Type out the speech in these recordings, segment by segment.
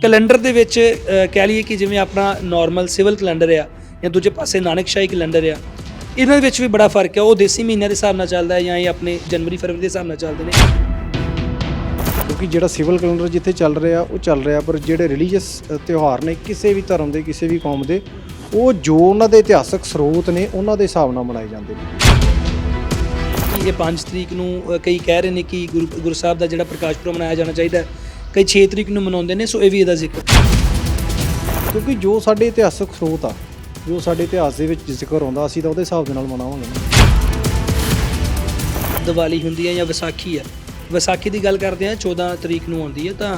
Calendar ਦੇ ਵਿੱਚ ਕਹਿ ਲਈਏ ਕਿ ਜਿਵੇਂ ਆਪਣਾ ਨਾਰਮਲ ਸਿਵਲ ਕੈਲੰਡਰ ਆ ਜਾਂ ਦੂਜੇ ਪਾਸੇ ਨਾਨਕਸ਼ਾਹੀ ਕੈਲੰਡਰ ਆ ਇਹਨਾਂ ਦੇ ਵਿੱਚ ਵੀ ਬੜਾ ਫ਼ਰਕ ਹੈ ਉਹ ਦੇਸੀ ਮਹੀਨਿਆਂ ਦੇ ਹਿਸਾਬ ਨਾਲ ਚੱਲਦਾ ਹੈ ਜਾਂ ਇਹ ਆਪਣੇ ਜਨਵਰੀ ਫਰਵਰੀ ਦੇ ਹਿਸਾਬ ਨਾਲ ਚੱਲਦੇ ਨੇ। ਕਿਉਂਕਿ ਜਿਹੜਾ ਸਿਵਲ ਕੈਲੰਡਰ ਜਿੱਥੇ ਚੱਲ ਰਿਹਾ ਉਹ ਚੱਲ ਰਿਹਾ ਪਰ ਜਿਹੜੇ ਰਿਲੀਜੀਅਸ ਤਿਉਹਾਰ ਨੇ ਕਿਸੇ ਵੀ ਧਰਮ ਦੇ ਕਿਸੇ ਵੀ ਕੌਮ ਦੇ ਉਹ ਜੋ ਉਹਨਾਂ ਦੇ ਇਤਿਹਾਸਕ ਸਰੋਤ ਨੇ ਉਹਨਾਂ ਦੇ ਹਿਸਾਬ ਨਾਲ ਮਨਾਏ ਜਾਂਦੇ ਨੇ। ਕਿ ਇਹ 5 ਤਰੀਕ ਨੂੰ ਕਈ ਕਹਿ ਰਹੇ ਨੇ ਕਿ ਗੁਰੂ ਗੁਰੂ ਸਾਹਿਬ ਦਾ ਜਿਹੜਾ ਪ੍ਰਕਾਸ਼ ਪੁਰਬ ਮਨਾਇਆ ਜਾਣਾ ਚਾਹੀਦਾ ਹੈ। ਕਈ 6 ਤਰੀਕ ਨੂੰ ਮਨਾਉਂਦੇ ਨੇ ਸੋ ਇਹ ਵੀ ਇਹਦਾ ਜ਼ਿਕਰ। ਕਿਉਂਕਿ ਜੋ ਸਾਡੇ ਇਤਿਹਾਸਕ ਸਰੋਤ ਆ ਜੋ ਸਾਡੇ ਇਤਿਹਾਸ ਦੇ ਵਿੱਚ ਜ਼ਿਕਰ ਆਉਂਦਾ ਅਸੀਂ ਤਾਂ ਉਹਦੇ ਹਿਸਾਬ ਦੇ ਨਾਲ ਮਨਾਵਾਂਗੇ। ਨਾ ਦੀਵਾਲੀ ਹੁੰਦੀ ਹੈ ਜਾਂ ਵਿਸਾਖੀ ਹੈ? ਵਿਸਾਖੀ ਦੀ ਗੱਲ ਕਰਦੇ ਹਾਂ 14 ਤਰੀਕ ਨੂੰ ਆਉਂਦੀ ਹੈ ਤਾਂ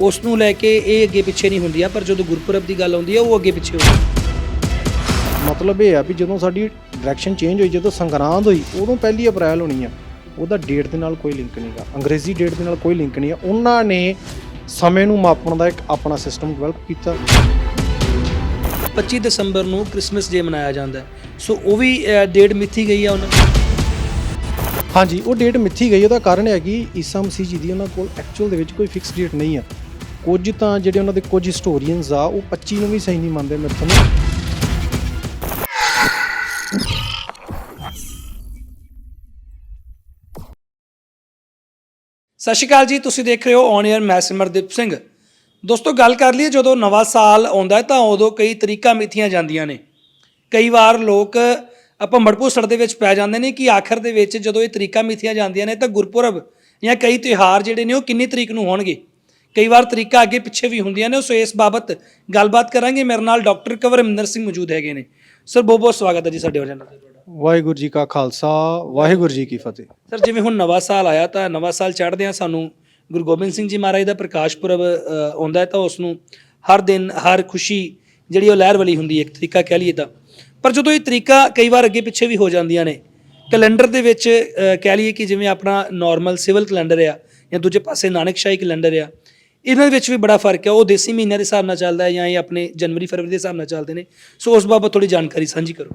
ਉਸ ਨੂੰ ਲੈ ਕੇ ਇਹ ਅੱਗੇ ਪਿੱਛੇ ਨਹੀਂ ਹੁੰਦੀ ਆ ਪਰ ਜਦੋਂ ਗੁਰਪੁਰਬ ਦੀ ਗੱਲ ਆਉਂਦੀ ਹੈ ਉਹ ਅੱਗੇ ਪਿੱਛੇ ਹੁੰਦੀ ਹੈ। ਮਤਲਬ ਇਹ ਆ ਵੀ ਜਦੋਂ ਸਾਡੀ ਡਾਇਰੈਕਸ਼ਨ ਚੇਂਜ ਹੋਈ ਜਦੋਂ ਸੰਗਰਾਂਦ ਹੋਈ ਉਦੋਂ ਪਹਿਲੀ ਅਪ੍ਰੈਲ ਹੋਣੀ ਆ। ਉਹਦਾ ਡੇਟ ਦੇ ਨਾਲ ਕੋਈ ਲਿੰਕ ਨਹੀਂਗਾ ਅੰਗਰੇਜ਼ੀ ਡੇਟ ਦੇ ਨਾਲ ਕੋਈ ਲਿੰਕ ਨਹੀਂ ਆ। ਉਹਨਾਂ ਨੇ ਸਮੇਂ ਨੂੰ ਮਾਪਣ ਦਾ ਇੱਕ ਆਪਣਾ ਸਿਸਟਮ ਡਿਵੈਲਪ ਕੀਤਾ। 25 ਦਸੰਬਰ ਨੂੰ ਕ੍ਰਿਸਮਸ ਡੇ ਮਨਾਇਆ ਜਾਂਦਾ ਹੈ। ਸੋ ਉਹ ਵੀ ਡੇਟ ਮਿੱਥੀ ਗਈ ਆ ਉਹਨਾਂ। ਹਾਂਜੀ ਉਹ ਡੇਟ ਮਿੱਥੀ ਗਈ ਉਹਦਾ ਕਾਰਨ ਹੈ ਕਿ ਈਸਾ ਮਸੀਹ ਜੀ ਦੀ ਉਹਨਾਂ ਕੋਲ ਐਕਚੁਅਲ ਦੇ ਵਿੱਚ ਕੋਈ ਫਿਕਸ ਡੇਟ ਨਹੀਂ ਆ। ਕੁਝ ਤਾਂ ਜਿਹੜੇ ਉਹਨਾਂ ਦੇ ਕੁਝ ਹਿਸਟੋਰੀਅਨਸ ਆ ਉਹ 25 ਨੂੰ ਵੀ ਸਹੀ ਨਹੀਂ ਮੰਨਦੇ ਮੇਰੇ ਤੋਂ। ਸਤਿ ਸ਼੍ਰੀ ਅਕਾਲ ਜੀ, ਤੁਸੀਂ ਦੇਖ ਰਹੇ ਹੋ ਔਨ 에ਅਰ ਮੈਂ ਸਿਮਰਦੀਪ ਸਿੰਘ। ਦੋਸਤੋ, ਗੱਲ ਕਰ ਲਈਏ, ਜਦੋਂ ਨਵਾਂ ਸਾਲ ਆਉਂਦਾ ਹੈ, ਤਾਂ ਉਦੋਂ ਕਈ ਤਰੀਕਾਂ ਮਿੱਥੀਆਂ ਜਾਂਦੀਆਂ ਨੇ। ਕਈ ਵਾਰ ਲੋਕ ਆਪਾਂ ਮੜਪੂਸੜ ਦੇ ਵਿੱਚ ਪੈ ਜਾਂਦੇ ਨੇ ਕਿ ਆਖਰ ਦੇ ਵਿੱਚ ਜਦੋਂ ਇਹ ਤਰੀਕਾਂ ਮਿਥੀਆਂ ਜਾਂਦੀਆਂ ਨੇ, ਤਾਂ ਗੁਰਪੁਰਬ ਜਾਂ ਕਈ ਤਿਉਹਾਰ ਜਿਹੜੇ ਨੇ, ਉਹ ਕਿੰਨੀ ਤਰੀਕ ਨੂੰ ਹੋਣਗੇ? ਕਈ ਵਾਰ ਤਰੀਕਾ ਅੱਗੇ ਪਿੱਛੇ ਵੀ ਹੁੰਦੀਆਂ ਨੇ, ਸੋ ਇਸ ਬਾਬਤ ਗੱਲਬਾਤ ਕਰਾਂਗੇ। ਮੇਰੇ ਨਾਲ ਡਾਕਟਰ ਕਵਰਮਿੰਦਰ ਸਿੰਘ ਮੌਜੂਦ ਹੈਗੇ ਨੇ। ਸਰ ਬਹੁਤ ਬਹੁਤ ਸਵਾਗਤ ਹੈ ਜੀ ਸਾਡੇ ਚੈਨਲ ਤੇ। ਵਾਹਿਗੁਰੂ ਜੀ ਕਾ ਖਾਲਸਾ, ਵਾਹਿਗੁਰੂ ਜੀ ਕੀ ਫਤਿਹ। ਸਰ, ਜਿਵੇਂ ਹੁਣ ਨਵਾਂ ਸਾਲ ਆਇਆ ਤਾਂ ਨਵਾਂ ਸਾਲ ਚੜ੍ਹਦੇ ਆ ਸਾਨੂੰ ਗੁਰੂ ਗੋਬਿੰਦ ਸਿੰਘ ਜੀ ਮਹਾਰਾਜ ਦਾ ਪ੍ਰਕਾਸ਼ ਪੁਰਬ ਆਉਂਦਾ ਹੈ ਤਾਂ ਉਸ ਨੂੰ ਹਰ ਦਿਨ ਹਰ ਖੁਸ਼ੀ ਜਿਹੜੀ ਉਹ ਲਹਿਰ ਵਾਲੀ ਹੁੰਦੀ ਹੈ, ਇੱਕ ਤਰੀਕਾ ਕਹਿ ਲਈਏ ਤਾਂ। ਪਰ ਜਦੋਂ ਇਹ ਤਰੀਕਾ ਕਈ ਵਾਰ ਅੱਗੇ ਪਿੱਛੇ ਵੀ ਹੋ ਜਾਂਦੀਆਂ ਨੇ, ਕੈਲੰਡਰ ਦੇ ਵਿੱਚ ਕਹਿ ਲਈਏ ਕਿ ਜਿਵੇਂ ਆਪਣਾ ਨਾਰਮਲ ਸਿਵਲ ਕੈਲੰਡਰ ਆ ਜਾਂ ਦੂਜੇ ਪਾਸੇ ਨਾਨਕਸ਼ਾਹੀ ਕੈਲੰਡਰ ਆ, ਇਹਨਾਂ ਦੇ ਵਿੱਚ ਵੀ ਬੜਾ ਫ਼ਰਕ ਹੈ। ਉਹ ਦੇਸੀ ਮਹੀਨਿਆਂ ਦੇ ਹਿਸਾਬ ਨਾਲ ਚੱਲਦਾ ਹੈ ਜਾਂ ਇਹ ਆਪਣੇ ਜਨਵਰੀ ਫਰਵਰੀ ਦੇ ਹਿਸਾਬ ਨਾਲ ਚੱਲਦੇ ਨੇ। ਸੋ ਉਸ ਬਾਬਤ ਥੋੜੀ ਜਾਣਕਾਰੀ ਸਾਂਝੀ ਕਰੋ।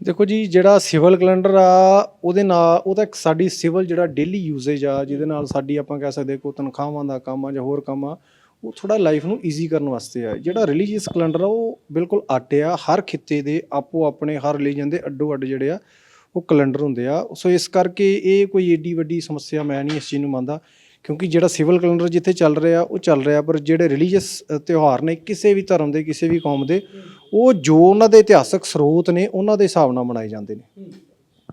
ਦੇਖੋ ਜੀ, ਜਿਹੜਾ ਸਿਵਲ ਕੈਲੰਡਰ ਆ, ਉਹਦੇ ਨਾਲ ਉਹ ਤਾਂ ਇੱਕ ਸਾਡੀ ਸਿਵਲ ਜਿਹੜਾ ਡੇਲੀ ਯੂਜ਼ੇਜ ਆ, ਜਿਹਦੇ ਨਾਲ ਸਾਡੀ ਆਪਾਂ ਕਹਿ ਸਕਦੇ ਕੋ ਤਨਖਾਹਾਂ ਦਾ ਕੰਮ ਆ ਜਾਂ ਹੋਰ ਕੰਮ ਆ, ਉਹ ਥੋੜਾ ਲਾਈਫ ਨੂੰ ਈਜ਼ੀ ਕਰਨ ਵਾਸਤੇ ਆ। ਜਿਹੜਾ ਰਿਲੀਜੀਅਸ ਕੈਲੰਡਰ ਆ, ਉਹ ਬਿਲਕੁਲ ਆਟੇ ਆ, ਹਰ ਖਿੱਤੇ ਦੇ ਆਪੋ ਆਪਣੇ, ਹਰ ਰਿਲੀਜਨ ਦੇ ਅੱਡੋ ਅੱਡ ਜਿਹੜੇ ਆ, ਉਹ ਕੈਲੰਡਰ ਹੁੰਦੇ ਆ। ਸੋ ਇਸ ਕਰਕੇ ਇਹ ਕੋਈ ਏਡੀ ਵੱਡੀ ਸਮੱਸਿਆ ਮੈਂ ਨਹੀਂ ਇਸ ਚੀਜ਼ ਨੂੰ ਮੰਨਦਾ। ਕਿਉਂਕਿ ਜਿਹੜਾ ਸਿਵਲ ਕੈਲੰਡਰ ਜਿੱਥੇ ਚੱਲ ਰਿਹਾ ਉਹ ਚੱਲ ਰਿਹਾ ਪਰ ਜਿਹੜੇ ਰਿਲੀਜੀਅਸ ਤਿਉਹਾਰ ਨੇ ਕਿਸੇ ਵੀ ਧਰਮ ਦੇ ਕਿਸੇ ਵੀ ਕੌਮ ਦੇ ਉਹ ਜੋ ਉਹਨਾਂ ਦੇ ਇਤਿਹਾਸਕ ਸਰੋਤ ਨੇ ਉਹਨਾਂ ਦੇ ਹਿਸਾਬ ਨਾਲ ਮਨਾਏ ਜਾਂਦੇ ਨੇ।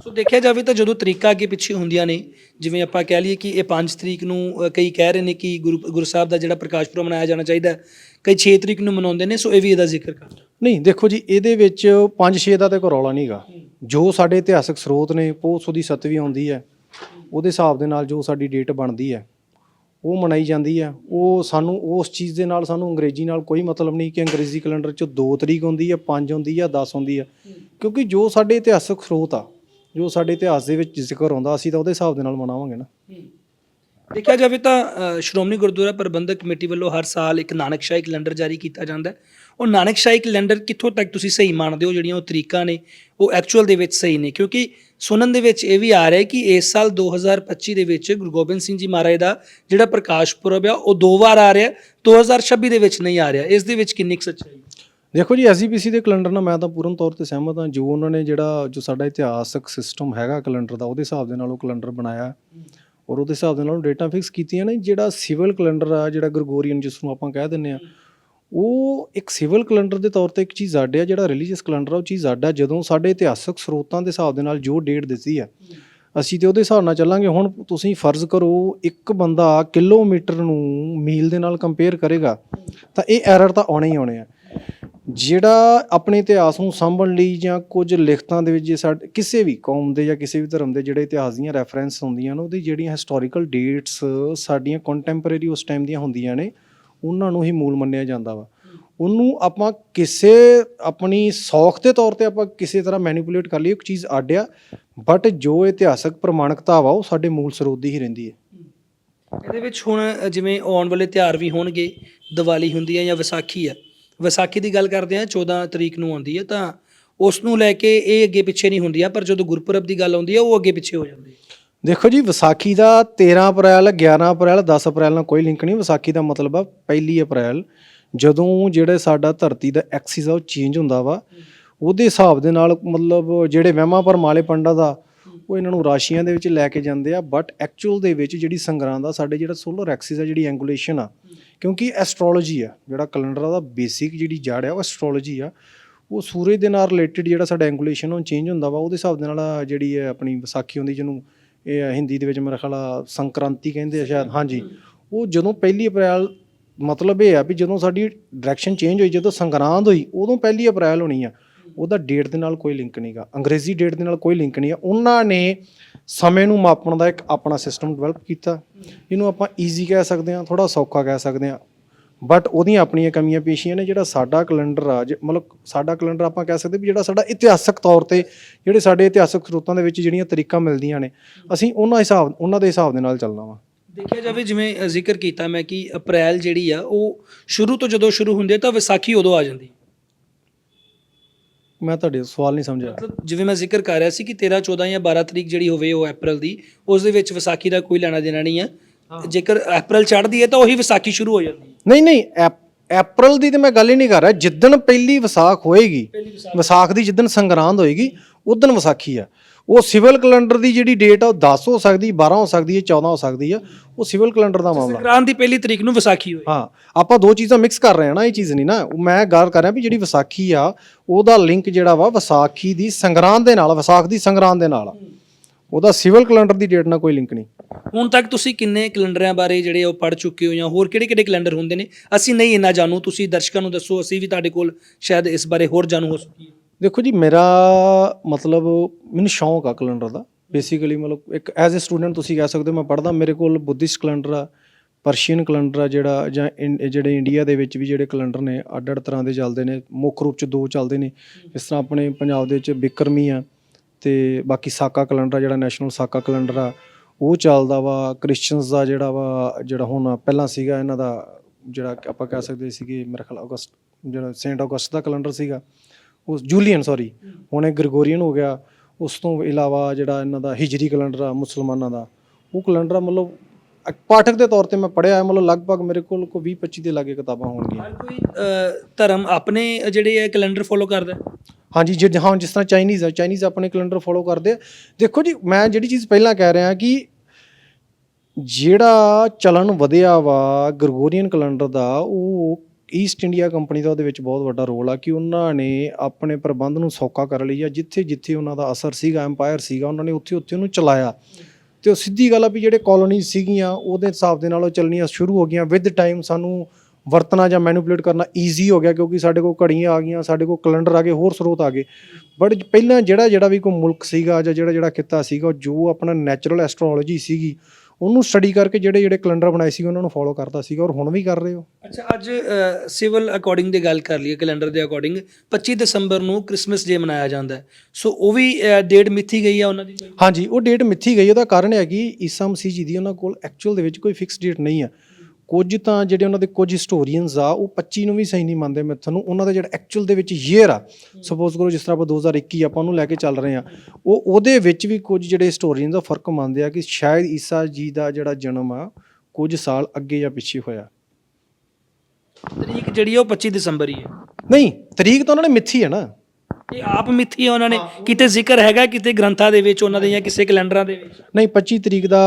ਸੋ ਦੇਖਿਆ ਜਾਵੇ ਤਾਂ ਜਦੋਂ ਤਰੀਕਾ ਅੱਗੇ ਪਿੱਛੇ ਹੁੰਦੀਆਂ ਨੇ ਜਿਵੇਂ ਆਪਾਂ ਕਹਿ ਲਈਏ ਕਿ ਇਹ 5 ਤਰੀਕ ਨੂੰ ਕਈ ਕਹਿ ਰਹੇ ਨੇ ਕਿ ਗੁਰੂ ਗੁਰੂ ਸਾਹਿਬ ਦਾ ਜਿਹੜਾ ਪ੍ਰਕਾਸ਼ ਪੁਰਬ ਮਨਾਇਆ ਜਾਣਾ ਚਾਹੀਦਾ ਕਈ 6 ਤਰੀਕ ਨੂੰ ਮਨਾਉਂਦੇ ਨੇ ਸੋ ਇਹ ਵੀ ਇਹਦਾ ਜ਼ਿਕਰ ਕਰ ਨਹੀਂ ਦੇਖੋ ਜੀ ਇਹਦੇ ਵਿੱਚ 5-6 ਦਾ ਤੇ ਕੋਈ ਰੌਲਾ ਨਹੀਂਗਾ ਜੋ ਸਾਡੇ ਇਤਿਹਾਸਕ ਸਰੋਤ ਨੇ ਪੋਹ ਦੀ ਸਤਵੀਂ ਆਉਂਦੀ ਹੈ ਉਹਦੇ ਹਿਸਾਬ ਦੇ ਨਾਲ ਜੋ ਸਾਡੀ ਡੇਟ ਬਣਦੀ ਹੈ ਉਹ ਮਨਾਈ ਜਾਂਦੀ ਆ। ਉਹ ਸਾਨੂੰ ਉਸ ਚੀਜ਼ ਦੇ ਨਾਲ ਸਾਨੂੰ ਅੰਗਰੇਜ਼ੀ ਨਾਲ ਕੋਈ ਮਤਲਬ ਨਹੀਂ ਕਿ ਅੰਗਰੇਜ਼ੀ ਕੈਲੰਡਰ 'ਚ 2 ਤਰੀਕ ਹੁੰਦੀ ਹੈ 5 ਹੁੰਦੀ ਆ 10 ਹੁੰਦੀ ਆ। ਕਿਉਂਕਿ ਜੋ ਸਾਡੇ ਇਤਿਹਾਸਕ ਸਰੋਤ ਆ ਜੋ ਸਾਡੇ ਇਤਿਹਾਸ ਦੇ ਵਿੱਚ ਜ਼ਿਕਰ ਆਉਂਦਾ ਅਸੀਂ ਤਾਂ ਉਹਦੇ ਹਿਸਾਬ ਦੇ ਨਾਲ ਮਨਾਵਾਂਗੇ ਨਾ। ਦੇਖਿਆ ਜਾਵੇ ਤਾਂ ਅ, ਸ਼੍ਰੋਮਣੀ ਗੁਰਦੁਆਰਾ ਪ੍ਰਬੰਧਕ ਕਮੇਟੀ ਵੱਲੋਂ ਹਰ ਸਾਲ ਇੱਕ ਨਾਨਕਸ਼ਾਹੀ ਕੈਲੰਡਰ ਜਾਰੀ ਕੀਤਾ ਜਾਂਦਾ ਹੈ। ਉਹ ਨਾਨਕਸ਼ਾਹੀ ਕੈਲੰਡਰ ਕਿੱਥੋਂ ਤੱਕ ਤੁਸੀਂ ਸਹੀ ਮੰਨਦੇ ਹੋ? ਜਿਹੜੀਆਂ ਉਹ ਤਰੀਕਾਂ ਨੇ, ਉਹ ਐਕਚੁਅਲ ਦੇ ਵਿੱਚ ਸਹੀ ਨੇ। ਕਿਉਂਕਿ ਸੁਣਨ ਦੇ ਵਿੱਚ ਇਹ ਵੀ ਆ ਰਿਹਾ ਕਿ ਇਸ ਸਾਲ 2025 ਦੇ ਵਿੱਚ ਗੁਰੂ ਗੋਬਿੰਦ ਸਿੰਘ ਜੀ ਮਹਾਰਾਜ ਦਾ ਜਿਹੜਾ ਪ੍ਰਕਾਸ਼ ਪੁਰਬ ਆ, ਉਹ ਦੋ ਵਾਰ ਆ ਰਿਹਾ 2026 ਦੇ ਵਿੱਚ ਨਹੀਂ ਆ ਰਿਹਾ। ਇਸ ਦੇ ਵਿੱਚ ਕਿੰਨੀ ਕੁ ਸੱਚਾਈ ਦੇਖੋ ਜੀ ਐਸਜੀਪੀਸੀ ਦੇ ਕੈਲੰਡਰ ਨਾਲ, ਮੈਂ ਤਾਂ ਪੂਰਨ ਤੌਰ ਤੇ ਸਹਿਮਤ ਹਾਂ। ਜੋ ਉਹਨਾਂ ਨੇ ਜਿਹੜਾ, ਜੋ ਸਾਡਾ ਇਤਿਹਾਸਕ ਸਿਸਟਮ ਹੈਗਾ ਕੈਲੰਡਰ ਦਾ, ਉਹਦੇ ਹਿਸਾਬ ਦੇ ਨਾਲ ਉਹ ਕੈਲੰਡਰ ਬਣਾਇਆ ਔਰ ਉਹਦੇ ਹਿਸਾਬ ਦੇ ਨਾਲ ਡੇਟਾ ਫਿਕਸ ਕੀਤੀਆਂ ਨੇ। ਜਿਹੜਾ ਸਿਵਲ ਕੈਲੰਡਰ ਆ, ਜਿਹੜਾ ਗ੍ਰਗੋਰੀਅਨ ਜਿਸ ਨੂੰ ਆਪਾਂ ਕਹਿ ਦਿੰਨੇ ਆ ਉਹ ਇੱਕ ਸਿਵਲ ਕੈਲੰਡਰ ਦੇ ਤੌਰ ਤੇ ਇੱਕ ਚੀਜ਼ ਅੱਡ ਆ, ਜਿਹੜਾ ਰਿਲੀਜੀਅਸ ਕੈਲੰਡਰ ਆ, ਉਹ ਚੀਜ਼ ਅੱਡ ਆ, ਜਦੋਂ ਸਾਡੇ ਇਤਿਹਾਸਕ ਸਰੋਤਾਂ ਦੇ ਹਿਸਾਬ ਦੇ ਨਾਲ ਜੋ ਡੇਟ ਦਿੱਤੀ ਆ, ਅਸੀਂ ਤੇ ਉਹਦੇ ਹਿਸਾਬ ਨਾਲ ਚੱਲਾਂਗੇ। ਹੁਣ ਤੁਸੀਂ ਫਰਜ਼ ਕਰੋ ਇੱਕ ਬੰਦਾ ਕਿਲੋਮੀਟਰ ਨੂੰ ਮੀਲ ਦੇ ਨਾਲ ਕੰਪੇਅਰ ਕਰੇਗਾ, ਤਾਂ ਇਹ ਐਰਰ ਤਾਂ ਆਉਣੇ ਹੀ ਆਉਣੇ ਆ। ਜਿਹੜਾ ਆਪਣੇ ਇਤਿਹਾਸ ਨੂੰ ਸਾਂਭਣ ਲਈ ਜਾਂ ਕੁਝ ਲਿਖਤਾਂ ਦੇ ਵਿੱਚ ਜੇ ਸਾਡੇ, ਕਿਸੇ ਵੀ ਕੌਮ ਦੇ ਜਾਂ ਕਿਸੇ ਵੀ ਧਰਮ ਦੇ ਜਿਹੜੇ ਇਤਿਹਾਸ ਦੀਆਂ ਰੈਫਰੈਂਸ ਹੁੰਦੀਆਂ ਨੇ, ਉਹਦੀ ਜਿਹੜੀਆਂ ਹਿਸਟੋਰੀਕਲ ਡੇਟਸ ਸਾਡੀਆਂ ਕੰਟੈਂਪਰੇਰੀ ਉਸ ਟਾਈਮ ਦੀਆਂ ਹੁੰਦੀਆਂ ਨੇ ਉਹਨਾਂ ਨੂੰ ਹੀ ਮੂਲ ਮੰਨਿਆ ਜਾਂਦਾ ਵਾ। ਉਹਨੂੰ ਆਪਾਂ ਕਿਸੇ ਆਪਣੀ ਸੌਖ ਦੇ ਤੌਰ ਤੇ ਆਪਾਂ ਕਿਸੇ ਤਰ੍ਹਾਂ ਮੈਨੀਪੂਲੇਟ ਕਰ ਲਈ ਇੱਕ ਚੀਜ਼ ਅੱਡ ਆ ਬਟ ਜੋ ਇਤਿਹਾਸਕ ਪ੍ਰਮਾਣਿਕਤਾ ਵਾ, ਉਹ ਸਾਡੇ ਮੂਲ ਸਰੋਤ ਦੀ ਹੀ ਰਹਿੰਦੀ ਹੈ। ਇਹਦੇ ਵਿੱਚ ਹੁਣ ਜਿਵੇਂ ਆਉਣ ਵਾਲੇ ਤਿਉਹਾਰ ਵੀ ਹੋਣਗੇ, ਦੀਵਾਲੀ ਹੁੰਦੀ ਹੈ ਜਾਂ ਵਿਸਾਖੀ ਹੈ। ਵਿਸਾਖੀ ਦੀ ਗੱਲ ਕਰਦੇ ਹਾਂ 14 ਤਰੀਕ ਨੂੰ ਆਉਂਦੀ ਹੈ ਤਾਂ ਉਸ ਨੂੰ ਲੈ ਕੇ ਇਹ ਅੱਗੇ ਪਿੱਛੇ ਨਹੀਂ ਹੁੰਦੀਆਂ, ਪਰ ਜਦੋਂ ਗੁਰਪੁਰਬ ਦੀ ਗੱਲ ਆਉਂਦੀ ਹੈ, ਉਹ ਅੱਗੇ ਪਿੱਛੇ ਹੋ ਜਾਂਦੀ ਹੈ। ਦੇਖੋ ਜੀ, ਵਿਸਾਖੀ ਦਾ 13 ਅਪ੍ਰੈਲ 11 ਅਪ੍ਰੈਲ 10 ਅਪ੍ਰੈਲ ਨਾਲ ਕੋਈ ਲਿੰਕ ਨਹੀਂ। ਵਿਸਾਖੀ ਦਾ ਮਤਲਬ ਆ ਪਹਿਲੀ ਅਪ੍ਰੈਲ, ਜਦੋਂ ਜਿਹੜੇ ਸਾਡਾ ਧਰਤੀ ਦਾ ਐਕਸਿਸ ਆ ਉਹ ਚੇਂਜ ਹੁੰਦਾ ਵਾ। ਉਹਦੇ ਹਿਸਾਬ ਦੇ ਨਾਲ ਮਤਲਬ ਜਿਹੜੇ ਵਹਿਮਾਂ ਪਰ ਮਾਲੇ ਪੰਡਾ ਦਾ ਉਹ ਇਹਨਾਂ ਨੂੰ ਰਾਸ਼ੀਆਂ ਦੇ ਵਿੱਚ ਲੈ ਕੇ ਜਾਂਦੇ ਆ। ਬਟ ਐਕਚੁਅਲ ਦੇ ਵਿੱਚ ਜਿਹੜੀ ਸੰਗਰਾਂ ਦਾ ਸਾਡੇ ਜਿਹੜਾ ਸੋਲਰ ਐਕਸਿਸ ਆ, ਜਿਹੜੀ ਐਂਗੂਲੇਸ਼ਨ ਆ, ਕਿਉਂਕਿ ਐਸਟ੍ਰੋਲੋਜੀ ਆ, ਜਿਹੜਾ ਕੈਲੰਡਰ ਦਾ ਬੇਸਿਕ ਜਿਹੜੀ ਜੜ ਆ, ਉਹ ਐਸਟ੍ਰੋਲੋਜੀ ਆ। ਉਹ ਸੂਰਜ ਦੇ ਨਾਲ ਰਿਲੇਟਡ ਜਿਹੜਾ ਸਾਡਾ ਐਂਗੂਲੇਸ਼ਨ ਉਹ ਚੇਂਜ ਹੁੰਦਾ ਵਾ। ਉਹਦੇ ਹਿਸਾਬ ਦੇ ਨਾਲ ਜਿਹੜੀ ਹੈ ਆਪਣੀ ਵਿਸਾਖੀ ਹੁੰਦੀ, ਜਿਹਨੂੰ ਇਹ ਹਿੰਦੀ ਦੇ ਵਿੱਚ ਮੇਰਾ ਖਿਆਲ ਆ, ਸੰਕ੍ਰਾਂਤੀ ਕਹਿੰਦੇ ਆ ਸ਼ਾਇਦ, ਹਾਂਜੀ। ਉਹ ਜਦੋਂ ਪਹਿਲੀ ਅਪ੍ਰੈਲ, ਮਤਲਬ ਇਹ ਆ ਵੀ ਜਦੋਂ ਸਾਡੀ ਡਾਇਰੈਕਸ਼ਨ ਚੇਂਜ ਹੋਈ, ਜਦੋਂ ਸੰਗਰਾਂਦ ਹੋਈ, ਉਦੋਂ ਪਹਿਲੀ ਅਪ੍ਰੈਲ ਹੋਣੀ ਆ। ਉਹਦਾ ਡੇਟ ਦੇ ਨਾਲ ਕੋਈ ਲਿੰਕ ਨਹੀਂਗਾ ਅੰਗਰੇਜ਼ੀ ਡੇਟ ਦੇ ਨਾਲ ਕੋਈ ਲਿੰਕ ਨਹੀਂ ਆ ਉਹਨਾਂ ਨੇ ਸਮੇਂ ਨੂੰ ਮਾਪਣ ਦਾ ਇੱਕ ਆਪਣਾ ਸਿਸਟਮ ਡਿਵੈਲਪ ਕੀਤਾ। ਇਹਨੂੰ ਆਪਾਂ ਈਜ਼ੀ ਕਹਿ ਸਕਦੇ ਹਾਂ ਥੋੜਾ ਸੌਖਾ ਕਹਿ ਸਕਦੇ ਹਾਂ। ਬਟ ਉਹਦੀਆਂ ਆਪਣੀਆਂ ਕਮੀਆਂ ਪੇਸ਼ੀਆਂ ਨੇ ਜਿਹੜਾ ਸਾਡਾ ਕੈਲੰਡਰ ਆ ਜੇ- ਮਤਲਬ ਸਾਡਾ ਕੈਲੰਡਰ ਆਪਾਂ ਕਹਿ ਸਕਦੇ ਵੀ ਜਿਹੜਾ ਸਾਡਾ ਇਤਿਹਾਸਕ ਤੌਰ ਤੇ ਜਿਹੜੇ ਸਾਡੇ ਇਤਿਹਾਸਕ ਸਰੋਤਾਂ ਦੇ ਵਿੱਚ ਜਿਹੜੀਆਂ ਤਰੀਕਾਂ ਮਿਲਦੀਆਂ ਨੇ ਅਸੀਂ ਉਹਨਾਂ ਹਿਸਾਬ ਉਹਨਾਂ ਦੇ ਹਿਸਾਬ ਦੇ ਨਾਲ ਚੱਲਣਾ ਵਾ। ਦੇਖਿਆ ਜਾਵੇ ਜਿਵੇਂ ਜ਼ਿਕਰ ਕੀਤਾ ਮੈਂ ਕਿ ਅਪ੍ਰੈਲ ਜਿਹੜੀ ਆ ਉਹ ਸ਼ੁਰੂ ਤੋਂ ਜਦੋਂ ਸ਼ੁਰੂ ਹੁੰਦੀ ਹੈ ਤਾਂ ਵਿਸਾਖੀ ਉਦੋਂ ਆ ਜਾਂਦੀ। ਮੈਂ ਤੁਹਾਡੇ ਸਵਾਲ ਨਹੀਂ ਸਮਝਿਆ ਮਤਲਬ ਜਿਵੇਂ ਮੈਂ ਜ਼ਿਕਰ ਕਰ ਰਿਹਾ ਸੀ ਕਿ 13 14 ਜਾਂ 12 ਤਰੀਕ ਜਿਹੜੀ ਹੋਵੇ ਉਹ ਅਪ੍ਰੈਲ ਦੀ ਉਸ ਦੇ ਵਿੱਚ ਵਿਸਾਖੀ ਦਾ ਕੋਈ ਲੈਣਾ ਦੇਣਾ ਨਹੀਂ ਹੈ ਜੇਕਰ ਅਪ੍ਰੈਲ ਚੜ੍ਹਦੀ ਹੈ ਤਾਂ ਉਹੀ ਵਿਸਾਖੀ ਸ਼ੁਰੂ ਹੋ ਜਾਂਦੀ ਹੈ। ਨਹੀਂ ਨਹੀਂ ਐਪ- ਅਪ੍ਰੈਲ ਦੀ ਤੇ ਮੈਂ ਗੱਲ ਹੀ ਨਹੀਂ ਕਰ ਰਿਹਾ। ਜਿੱਦਣ ਪਹਿਲੀ ਵਿਸਾਖ ਹੋਏਗੀ ਵਿਸਾਖ। ਦੀ ਜਿੱਦਣ ਸੰਗਰਾਂਦ ਹੋਏਗੀ ਉਦੋਂ ਵਿਸਾਖੀ ਆ। ਉਹ ਸਿਵਲ ਕੈਲੰਡਰ ਦੀ ਜਿਹੜੀ ਡੇਟ ਆ ਉਹ 10 ਹੋ ਸਕਦੀ 12 ਹੋ ਸਕਦੀ ਹੈ 14 ਹੋ ਸਕਦੀ ਆ। ਉਹ ਸਿਵਲ ਕੈਲੰਡਰ ਦਾ ਮਾਮਲਾ। ਸੰਗਰਾਂਦ ਦੀ ਪਹਿਲੀ ਤਰੀਕ ਨੂੰ ਵਿਸਾਖੀ ਹੋਈ ਹਾਂ ਆਪਾਂ ਦੋ ਚੀਜ਼ਾਂ ਮਿਕਸ ਕਰ ਰਹੇ ਹਾਂ ਨਾ ਇਹ ਚੀਜ਼ ਨਹੀਂ ਨਾ। ਉਹ ਮੈਂ ਗੱਲ ਕਰ ਰਿਹਾ ਵੀ ਜਿਹੜੀ ਵਿਸਾਖੀ ਆ ਉਹਦਾ ਲਿੰਕ ਜਿਹੜਾ ਵਾ ਵਿਸਾਖੀ ਦੀ ਸੰਗਰਾਂਦ ਦੇ ਨਾਲ ਵਿਸਾਖ ਦੀ ਸੰਗਰਾਂਦ ਦੇ ਨਾਲ ਆ। ਉਹਦਾ ਸਿਵਲ ਕੈਲੰਡਰ ਦੀ ਡੇਟ ਨਾਲ ਕੋਈ ਲਿੰਕ ਨਹੀਂ। ਹੁਣ ਤੱਕ ਤੁਸੀਂ ਕਿੰਨੇ ਕੈਲੰਡਰਾਂ ਬਾਰੇ ਜਿਹੜੇ ਉਹ ਪੜ੍ਹ ਚੁੱਕੇ ਹੋ ਜਾਂ ਹੋਰ ਕਿਹੜੇ ਕਿਹੜੇ ਕੈਲੰਡਰ ਹੁੰਦੇ ਨੇ? ਅਸੀਂ ਨਹੀਂ ਇੰਨਾ ਜਾਣੂ ਤੁਸੀਂ ਦਰਸ਼ਕਾਂ ਨੂੰ ਦੱਸੋ ਅਸੀਂ ਵੀ ਤੁਹਾਡੇ ਕੋਲ ਸ਼ਾਇਦ ਇਸ ਬਾਰੇ ਹੋਰ ਜਾਣੂ ਹੋ ਸਕੀਏ। ਦੇਖੋ ਜੀ ਮੇਰਾ ਮਤਲਬ ਮੈਨੂੰ ਸ਼ੌਂਕ ਆ ਕੈਲੰਡਰ ਦਾ। ਬੇਸਿਕਲੀ ਮਤਲਬ ਇੱਕ ਐਜ਼ ਅ ਸਟੂਡੈਂਟ ਤੁਸੀਂ ਕਹਿ ਸਕਦੇ ਹੋ ਮੈਂ ਪੜ੍ਹਦਾ ਮੇਰੇ ਕੋਲ ਬੁੱਧਿਸਟ ਕੈਲੰਡਰ ਆ ਪਰਸ਼ੀਅਨ ਕੈਲੰਡਰ ਆ ਜਿਹੜਾ ਜਾਂ ਜਿਹੜੇ ਇੰਡੀਆ ਦੇ ਵਿੱਚ ਵੀ ਜਿਹੜੇ ਕੈਲੰਡਰ ਨੇ ਅੱਡ ਅੱਡ ਤਰ੍ਹਾਂ ਦੇ ਚੱਲਦੇ ਨੇ ਮੁੱਖ ਰੂਪ ਚ ਦੋ ਚੱਲਦੇ ਨੇ। ਇਸ ਤਰ੍ਹਾਂ ਆਪਣੇ ਪੰਜਾਬ ਦੇ ਵਿੱਚ ਬਿਕਰਮੀ ਆ ਤੇ ਬਾਕੀ ਸਾਕਾ ਕੈਲੰਡਰ ਆ, ਜਿਹੜਾ ਨੈਸ਼ਨਲ ਸਾਕਾ ਕੈਲੰਡਰ ਆ, ਉਹ ਚੱਲਦਾ ਵਾ, ਕ੍ਰਿਸਚੀਅਨਸ ਦਾ ਜਿਹੜਾ ਵਾ, ਜਿਹੜਾ ਹੁਣ ਪਹਿਲਾਂ ਸੀਗਾ ਇਹਨਾਂ ਦਾ, ਜਿਹੜਾ ਆਪਾਂ ਕਹਿ ਸਕਦੇ ਸੀਗੇ, ਮੇਰੇ ਖਿਆਲ ਅਗਸਤ, ਜਿਹੜਾ ਸੇਂਟ ਅਗਸਤ ਦਾ ਕੈਲੰਡਰ ਸੀਗਾ ਉਹ ਜੂਲੀਅਨ ਸੌਰੀ ਹੁਣ ਇਹ ਗ੍ਰਿਗੋਰੀਅਨ ਹੋ ਗਿਆ, ਉਸ ਤੋਂ ਇਲਾਵਾ ਜਿਹੜਾ ਇਹਨਾਂ ਦਾ ਹਿਜਰੀ ਕੈਲੰਡਰ ਆ, ਮੁਸਲਮਾਨਾਂ ਦਾ, ਉਹ ਕੈਲੰਡਰ ਆ, ਮਤਲਬ ਪਾਠਕ ਦੇ ਤੌਰ ਤੇ ਮੈਂ ਪੜ੍ਹਿਆ ਹੈ ਮਤਲਬ ਲਗਭਗ ਮੇਰੇ ਕੋਲ ਕੋਈ 20 25 ਦੇ ਲਾਗੇ ਕਿਤਾਬਾਂ ਹੋਣਗੀਆਂ। ਕੋਈ ਧਰਮ ਆਪਣੇ ਜਿਹੜੇ ਹੈ ਕੈਲੰਡਰ ਫੋਲੋ ਕਰਦਾ? ਹਾਂਜੀ, ਜਿ ਹਾਂ, ਜਿਸ ਤਰ੍ਹਾਂ ਚਾਈਨੀਜ਼ ਆ ਚਾਈਨੀਜ਼ ਆਪਣੇ ਕੈਲੰਡਰ ਫੋਲੋ ਕਰਦੇ ਆ। ਦੇਖੋ ਜੀ, ਮੈਂ ਜਿਹੜੀ ਚੀਜ਼ ਪਹਿਲਾਂ ਕਹਿ ਰਿਹਾ ਕਿ ਜਿਹੜਾ ਚਲਨ ਵਧਿਆ ਵਾ ਗ੍ਰਿਗੋਰੀਅਨ ਕੈਲੰਡਰ ਦਾ, ਉਹ ਈਸਟ ਇੰਡੀਆ ਕੰਪਨੀ ਦਾ ਉਹਦੇ ਵਿੱਚ ਬਹੁਤ ਵੱਡਾ ਰੋਲ ਆ ਕਿ ਉਹਨਾਂ ਨੇ ਆਪਣੇ ਪ੍ਰਬੰਧ ਨੂੰ ਸੌਖਾ ਕਰ ਲਈ ਆ। ਜਿੱਥੇ ਜਿੱਥੇ ਉਹਨਾਂ ਦਾ ਅਸਰ ਸੀਗਾ ਐਮਪਾਇਰ ਸੀਗਾ, ਉਹਨਾਂ ਨੇ ਉੱਥੇ ਉੱਥੇ ਉਹਨੂੰ ਚਲਾਇਆ। ਤੇ ਉਹ ਸਿੱਧੀ ਗੱਲ ਆ ਵੀ ਜਿਹੜੇ ਕਾਲੋਨੀਜ਼ ਸੀਗੀਆਂ, ਉਹਦੇ ਹਿਸਾਬ ਦੇ ਨਾਲ ਉਹ ਚੱਲਣੀਆਂ ਸ਼ੁਰੂ ਹੋ ਗਈਆਂ। ਵਿਦ ਟਾਈਮ ਸਾਨੂੰ ਵਰਤਣਾ ਜਾਂ ਮੈਨੂਪੂਲੇਟ ਕਰਨਾ ਈਜ਼ੀ ਹੋ ਗਿਆ ਕਿਉਂਕਿ ਸਾਡੇ ਕੋਲ ਘੜੀਆਂ ਆ ਗਈਆਂ ਸਾਡੇ ਕੋਲ ਕੈਲੰਡਰ ਆ ਗਏ ਹੋਰ ਸਰੋਤ ਆ ਗਏ। ਬਟ ਪਹਿਲਾਂ ਜਿਹੜਾ ਜਿਹੜਾ ਵੀ ਕੋਈ ਮੁਲਕ ਸੀਗਾ ਜਾਂ ਜਿਹੜਾ ਜਿਹੜਾ ਕਿੱਤਾ ਸੀਗਾ ਜੋ ਆਪਣਾ ਨੈਚੁਰਲ ਐਸਟ੍ਰੋਲੋਜੀ ਸੀਗੀ ਉਹਨੂੰ ਸਟੱਡੀ ਕਰਕੇ ਜਿਹੜੇ ਜਿਹੜੇ ਕੈਲੰਡਰ ਬਣਾਏ ਸੀ ਉਹਨਾਂ ਨੂੰ ਫੋਲੋ ਕਰਦਾ ਸੀਗਾ ਔਰ ਹੁਣ ਵੀ ਕਰ ਰਹੇ ਹੋ। ਅੱਛਾ ਅੱਜ ਸਿਵਲ ਅਕੋਰਡਿੰਗ ਦੀ ਗੱਲ ਕਰ ਲਈਏ ਕੈਲੰਡਰ ਦੇ ਅਕੋਰਡਿੰਗ 25 ਦਸੰਬਰ ਨੂੰ ਕ੍ਰਿਸਮਸ ਡੇ ਮਨਾਇਆ ਜਾਂਦਾ ਹੈ। ਸੋ ਉਹ ਵੀ ਡੇਟ ਮਿੱਥੀ ਗਈ ਹੈ ਉਹਨਾਂ ਦੀ? ਹਾਂਜੀ ਉਹ ਡੇਟ ਮਿੱਥੀ ਗਈ ਉਹਦਾ ਕਾਰਨ ਹੈ ਕਿ ਈਸਾ ਮਸੀਹ ਜੀ ਦੀ ਉਹਨਾਂ ਕੋਲ ਐਕਚੁਅਲ ਦੇ ਵਿੱਚ ਕੋਈ ਫਿਕਸ ਡੇਟ ਨਹੀਂ ਆ। ਕੁਝ ਤਾਂ ਜਿਹੜੇ ਉਹਨਾਂ ਦੇ ਕੁਝ ਹਿਸਟੋਰੀਅਨਸ ਆ ਉਹ 25 ਨੂੰ ਵੀ ਸਹੀ ਨਹੀਂ ਮੰਨਦੇ ਮਿੱਥ ਨੂੰ ਉਹਨਾਂ ਦਾ ਜਿਹੜਾ ਐਕਚੁਅਲ ਦੇ ਵਿੱਚ ਈਅਰ ਆ ਸਪੋਜ਼ ਕਰੋ ਜਿਸ ਤਰ੍ਹਾਂ ਆਪਾਂ 2021 ਆਪਾਂ ਉਹਨੂੰ ਲੈ ਕੇ ਚੱਲ ਰਹੇ ਆ ਉਹ ਉਹਦੇ ਵਿੱਚ ਵੀ ਕੁਝ ਜਿਹੜੇ ਹਿਸਟੋਰੀਅਨਸ ਆ ਫ਼ਰਕ ਮੰਨਦੇ ਆ ਕਿ ਸ਼ਾਇਦ ਈਸਾ ਜੀ ਦਾ ਜਿਹੜਾ ਜਨਮ ਆ ਕੁਝ ਸਾਲ ਅੱਗੇ ਜਾਂ ਪਿੱਛੇ ਹੋਇਆ। ਤਰੀਕ ਜਿਹੜੀ ਉਹ 25 ਦਸੰਬਰ ਹੀ ਹੈ ਨਹੀਂ ਤਰੀਕ ਤਾਂ ਉਹਨਾਂ ਨੇ ਮਿੱਥੀ ਹੈ ਨਾ। ਇਹ ਆਪ ਮਿੱਥੀ ਉਹਨਾਂ ਨੇ। ਕਿਤੇ ਜ਼ਿਕਰ ਹੈਗਾ ਕਿਤੇ ਗ੍ਰੰਥਾਂ ਦੇ ਵਿੱਚ ਉਹਨਾਂ ਦੇ ਜਾਂ ਕਿਸੇ ਕੈਲੰਡਰਾਂ ਦੇ ਵਿੱਚ? ਨਹੀਂ 25 ਤਰੀਕ ਦਾ